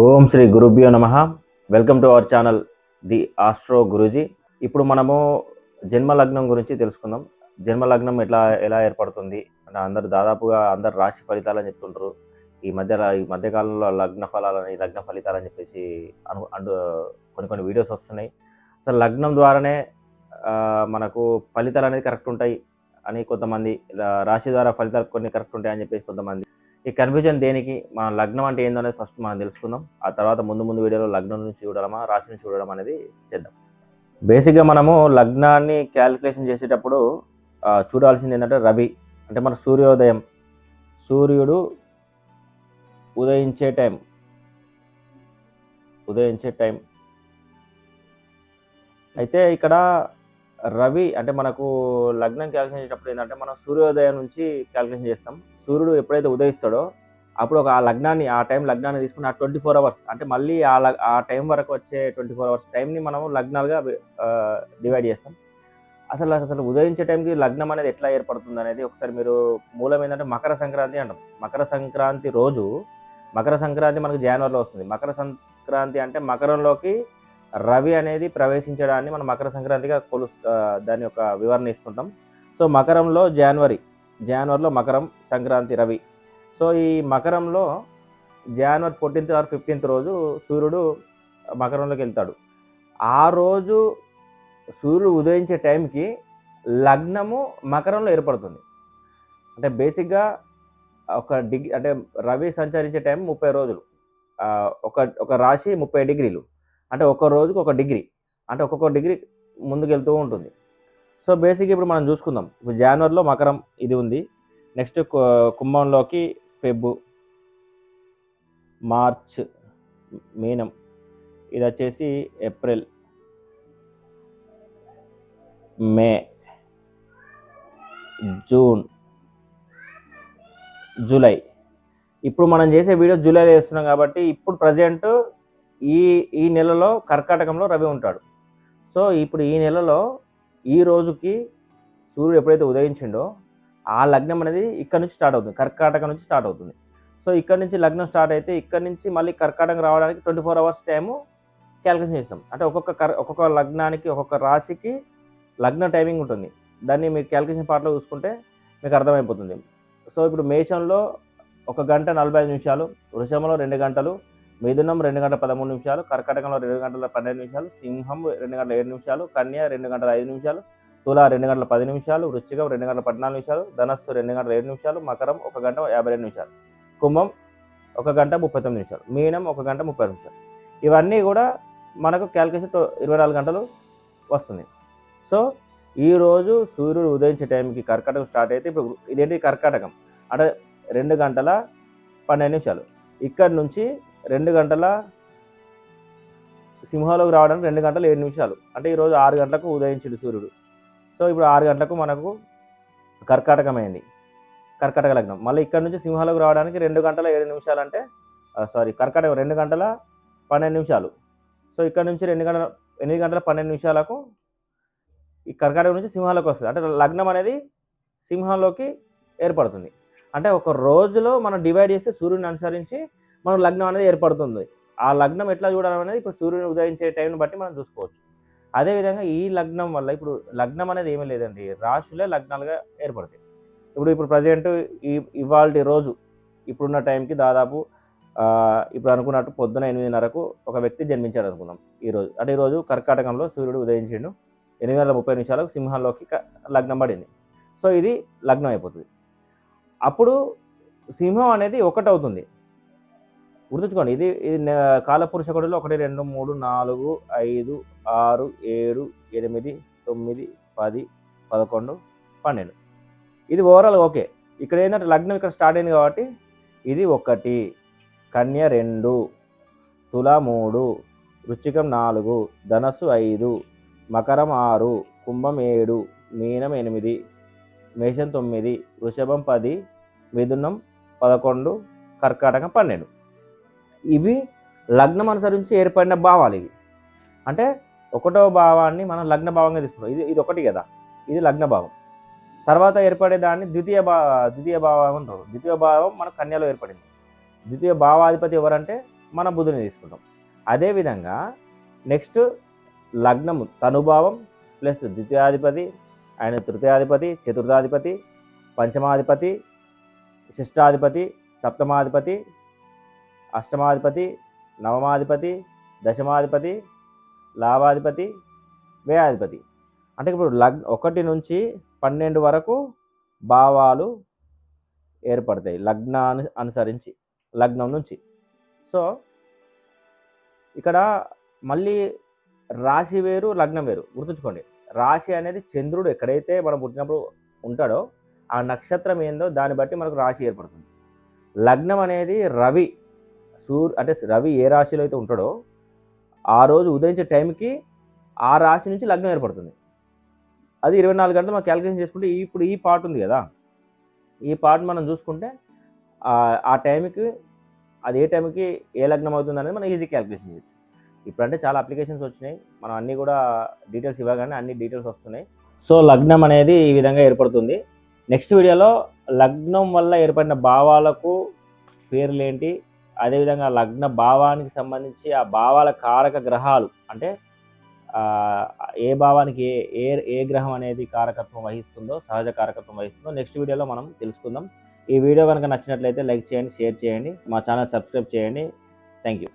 ఓం శ్రీ గురుభ్యో నమ. Welcome to our channel the Astro Guruji ఇప్పుడు మనము జన్మ లగ్నం గురించి తెలుసుకుందాం. జన్మ లగ్నం ఎట్లా ఎలా ఏర్పడుతుంది? అంటే అందరు దాదాపుగా అందరు రాశి ఫలితాలు అని చెప్తుంటారు. ఈ మధ్య ఈ మధ్యకాలంలో లగ్న ఫలాలని లగ్న ఫలితాలు అని చెప్పేసి అను అండు కొన్ని కొన్ని వీడియోస్ వస్తున్నాయి. అసలు లగ్నం ద్వారానే మనకు ఫలితాలు అనేది కరెక్ట్ ఉంటాయి అని కొంతమంది రాశి ద్వారా ఫలితాలు కొన్ని కరెక్ట్ ఉంటాయి అని చెప్పేసి కొంతమంది ఈ కన్ఫ్యూజన్ దేనికి? మన లగ్నం అంటే ఏందో అనేది ఫస్ట్ మనం తెలుసుకుందాం. ఆ తర్వాత ముందు ముందు వీడియోలో లగ్నం నుంచి చూడడమా రాశిని చూడడం అనేది చేద్దాం. బేసిక్గా మనము లగ్నాన్ని క్యాలిక్యులేషన్ చేసేటప్పుడు చూడాల్సింది ఏంటంటే రవి. అంటే మన సూర్యోదయం. సూర్యుడు ఉదయించే టైం. ఉదయించే టైం. అయితే ఇక్కడ రవి అంటే మనకు లగ్నం క్యాలిక్యులేషన్ చేసేటప్పుడు ఏంటంటే మనం సూర్యోదయం నుంచి క్యాలిక్యులేషన్ చేస్తాం. సూర్యుడు ఎప్పుడైతే ఉదయిస్తాడో అప్పుడు ఒక ఆ లగ్నాన్ని ఆ టైం లగ్నాన్ని తీసుకుని ఆ ట్వంటీ ఫోర్ అవర్స్ అంటే మళ్ళీ ఆ ఆ టైం వరకు వచ్చే ట్వంటీ ఫోర్ అవర్స్ టైంని మనం లగ్నాలుగా డివైడ్ చేస్తాం. అసలు అసలు ఉదయించే టైంకి లగ్నం అనేది ఎట్లా ఏర్పడుతుంది అనేది ఒకసారి మీరు మూలం ఏంటంటే మకర సంక్రాంతి అంటాం. మకర సంక్రాంతి రోజు మకర సంక్రాంతి మనకు జనవరిలో వస్తుంది. మకర సంక్రాంతి అంటే మకరంలోకి రవి అనేది ప్రవేశించడాన్ని మనం మకర సంక్రాంతిగా కొలు దాని యొక్క వివరణ ఇస్తుంటాం. సో మకరంలో జనవరి జనవరిలో మకరం సంక్రాంతి రవి. సో ఈ మకరంలో జనవరి ఫోర్టీన్త్ ఆర్ ఫిఫ్టీన్త్ రోజు సూర్యుడు మకరంలోకి వెళ్తాడు. ఆ రోజు సూర్యుడు ఉదయించే టైంకి లగ్నము మకరంలో ఏర్పడుతుంది. అంటే బేసిక్గా ఒక డిగ్రీ అంటే రవి సంచరించే టైం ముప్పై రోజులు. ఒక ఒక రాశి ముప్పై డిగ్రీలు. అంటే ఒక్క రోజుకు ఒక డిగ్రీ అంటే ఒక్కొక్క డిగ్రీ ముందుకెళ్తూ ఉంటుంది. సో బేసిక్ ఇప్పుడు మనం చూసుకుందాం. ఇప్పుడు జనవరిలో మకరం ఇది ఉంది. నెక్స్ట్ కుంభంలోకి ఫెబ్ మార్చ్ మీనం. ఇది వచ్చేసి ఏప్రిల్ మే జూన్ జూలై. ఇప్పుడు మనం చేసే వీడియో జూలైలో చేస్తున్నాం కాబట్టి ఇప్పుడు ప్రజెంట్ ఈ ఈ నెలలో కర్కాటకంలో రవి ఉంటాడు. సో ఇప్పుడు ఈ నెలలో ఈ రోజుకి సూర్యుడు ఎప్పుడైతే ఉదయించిండో ఆ లగ్నం అనేది ఇక్కడ నుంచి స్టార్ట్ అవుతుంది. కర్కాటకం నుంచి స్టార్ట్ అవుతుంది. సో ఇక్కడ నుంచి లగ్నం స్టార్ట్ అయితే ఇక్కడ నుంచి మళ్ళీ కర్కాటకం రావడానికి twenty four hours time calculation చేస్తాం. అంటే ఒక్కొక్క కర్ ఒక్కొక్క లగ్నానికి ఒక్కొక్క రాశికి లగ్న టైమింగ్ ఉంటుంది. దాన్ని మీరు క్యాలిక్యులేషన్ పార్ట్లో చూసుకుంటే మీకు అర్థమైపోతుంది. సో ఇప్పుడు మేషంలో ఒక గంట నలభై ఐదు నిమిషాలు వృషంలో రెండు గంటలు మిథునం రెండు గంటల పదమూడు నిమిషాలు కర్కటకంలో రెండు గంటల పన్నెండు నిమిషాలు సింహం రెండు గంటల ఏడు నిమిషాలు కన్య రెండు గంటల ఐదు నిమిషాలు తులా రెండు గంటల పది నిమిషాలు వృశ్చికం రెండు గంటల పద్నాలుగు నిమిషాలు ధనస్సు రెండు గంటల ఏడు నిమిషాలు మకరం ఒక గంట యాభై రెండు నిమిషాలు కుంభం ఒక గంట ముప్పై తొమ్మిది నిమిషాలు మీనం ఒక గంట ముప్పై నిమిషాలు. ఇవన్నీ కూడా మనకు క్యాల్కులేషన్ ఇరవై నాలుగు గంటలు వస్తుంది. సో ఈరోజు సూర్యుడు ఉదయించే టైంకి కర్కాటకం స్టార్ట్ అయితే ఇప్పుడు ఇదేంటి కర్కాటకం? అంటే రెండు గంటల పన్నెండు నిమిషాలు. ఇక్కడ నుంచి రెండు గంటల సింహంలోకి రావడానికి రెండు గంటల ఏడు నిమిషాలు. అంటే ఈరోజు ఆరు గంటలకు ఉదయించిండు సూర్యుడు. సో ఇప్పుడు ఆరు గంటలకు మనకు కర్కాటకమైంది. కర్కాటక లగ్నం. మళ్ళీ ఇక్కడ నుంచి సింహాలకు రావడానికి రెండు గంటల ఏడు నిమిషాలు అంటే సారీ కర్కాటకం రెండు గంటల పన్నెండు నిమిషాలు. సో ఇక్కడ నుంచి రెండు గంటల ఎనిమిది గంటల పన్నెండు నిమిషాలకు ఈ కర్కాటకం నుంచి సింహాలకు వస్తుంది. అంటే లగ్నం అనేది సింహంలోకి ఏర్పడుతుంది. అంటే ఒక రోజులో మనం డివైడ్ చేస్తే సూర్యుని అనుసరించి మనం లగ్నం అనేది ఏర్పడుతుంది. ఆ లగ్నం ఎట్లా చూడాలనేది ఇప్పుడు సూర్యుని ఉదయించే టైంని బట్టి మనం చూసుకోవచ్చు. అదేవిధంగా ఈ లగ్నం వల్ల ఇప్పుడు లగ్నం అనేది ఏమీ లేదండి. రాశులే లగ్నాలుగా ఏర్పడతాయి. ఇప్పుడు ఇప్పుడు ప్రజెంట్ ఈ ఇవాళ రోజు ఇప్పుడున్న టైంకి దాదాపు ఇప్పుడు అనుకున్నట్టు పొద్దున ఎనిమిదిన్నరకు ఒక వ్యక్తి జన్మించాడు అనుకుందాం ఈరోజు అంటే ఈరోజు కర్కాటకంలో సూర్యుడు ఉదయించిండు. ఎనిమిది వందల ముప్పై నిమిషాలకు సింహంలోకి లగ్నం పడింది. సో ఇది లగ్నం అయిపోతుంది. అప్పుడు సింహం అనేది ఒకటి అవుతుంది గుర్తుంచుకోండి. ఇది ఇది కాలపురుష కొడులో ఒకటి రెండు మూడు నాలుగు ఐదు ఆరు ఏడు ఎనిమిది తొమ్మిది పది పదకొండు పన్నెండు. ఇది ఓవరాల్ ఓకే. ఇక్కడ ఏంటంటే లగ్నం ఇక్కడ స్టార్ట్ అయింది కాబట్టి ఇది ఒకటి కన్య రెండు తుల మూడు రుచికం నాలుగు ధనస్సు ఐదు మకరం ఆరు కుంభం ఏడు మీనం ఎనిమిది మేషం తొమ్మిది వృషభం పది మిథునం పదకొండు కర్కాటకం పన్నెండు. ఇవి లగ్నం అనుసరించి ఏర్పడిన భావాలు ఇవి. అంటే ఒకటో భావాన్ని మనం లగ్న భావంగా తీసుకున్నాం ఇది ఇది ఒకటి కదా. ఇది లగ్న భావం. తర్వాత ఏర్పడే దాన్ని ద్వితీయ భా ద్వితీయ భావం అంటారు. ద్వితీయ భావం మన కన్యలో ఏర్పడింది. ద్వితీయ భావాధిపతి ఎవరంటే మన బుధుని తీసుకుంటాం. అదేవిధంగా నెక్స్ట్ లగ్నము తనుభావం ప్లస్ ద్వితీయాధిపతి ఆయన తృతీయాధిపతి చతుర్థాధిపతి పంచమాధిపతి శిష్టాధిపతి సప్తమాధిపతి అష్టమాధిపతి నవమాధిపతి దశమాధిపతి లాభాధిపతి వ్యయాధిపతి. అంటే ఇప్పుడు లగ్ ఒకటి నుంచి పన్నెండు వరకు భావాలు ఏర్పడతాయి లగ్నాన్ని అనుసరించి లగ్నం నుంచి. సో ఇక్కడ మళ్ళీ రాశి వేరు లగ్నం వేరు. గుర్తుంచుకోండి రాశి అనేది చంద్రుడు ఎక్కడైతే మనం పుట్టినప్పుడు ఉంటాడో ఆ నక్షత్రం ఏందో దాన్ని బట్టి మనకు రాశి ఏర్పడుతుంది. లగ్నం అనేది రవి సూర్య అంటే రవి ఏ రాశిలో అయితే ఉంటాడో ఆ రోజు ఉదయించే టైంకి ఆ రాశి నుంచి లగ్నం ఏర్పడుతుంది. అది ఇరవై నాలుగు గంటలు మనం క్యాలిక్యులేషన్ చేసుకుంటే ఈ- ఇప్పుడు ఈ పార్ట్ ఉంది కదా. ఈ పార్ట్ మనం చూసుకుంటే ఆ- టైంకి అది ఏ టైంకి ఏ లగ్నం అవుతుంది అనేది మనం ఈజీ క్యాలిక్యులేషన్ చేయొచ్చు. ఇప్పుడంటే చాలా అప్లికేషన్స్ వచ్చినాయి. మనం అన్నీ కూడా డీటెయిల్స్ ఇవ్వగానే అన్ని డీటెయిల్స్ వస్తున్నాయి. సో లగ్నం అనేది ఈ విధంగా ఏర్పడుతుంది. నెక్స్ట్ వీడియోలో లగ్నం వల్ల ఏర్పడిన భావాలకు పేర్లు ఏంటి? అదేవిధంగా లగ్న భావానికి సంబంధించి ఆ భావాల కారక గ్రహాలు అంటే ఏ భావానికి ఏ ఏ ఏ గ్రహం అనేది కారకత్వం వహిస్తుందో సహజ కారకత్వం వహిస్తుందో నెక్స్ట్ వీడియోలో మనం తెలుసుకుందాం. ఈ వీడియో కనుక నచ్చినట్లయితే లైక్ చేయండి షేర్ చేయండి మా ఛానల్ సబ్స్క్రైబ్ చేయండి. Thank you.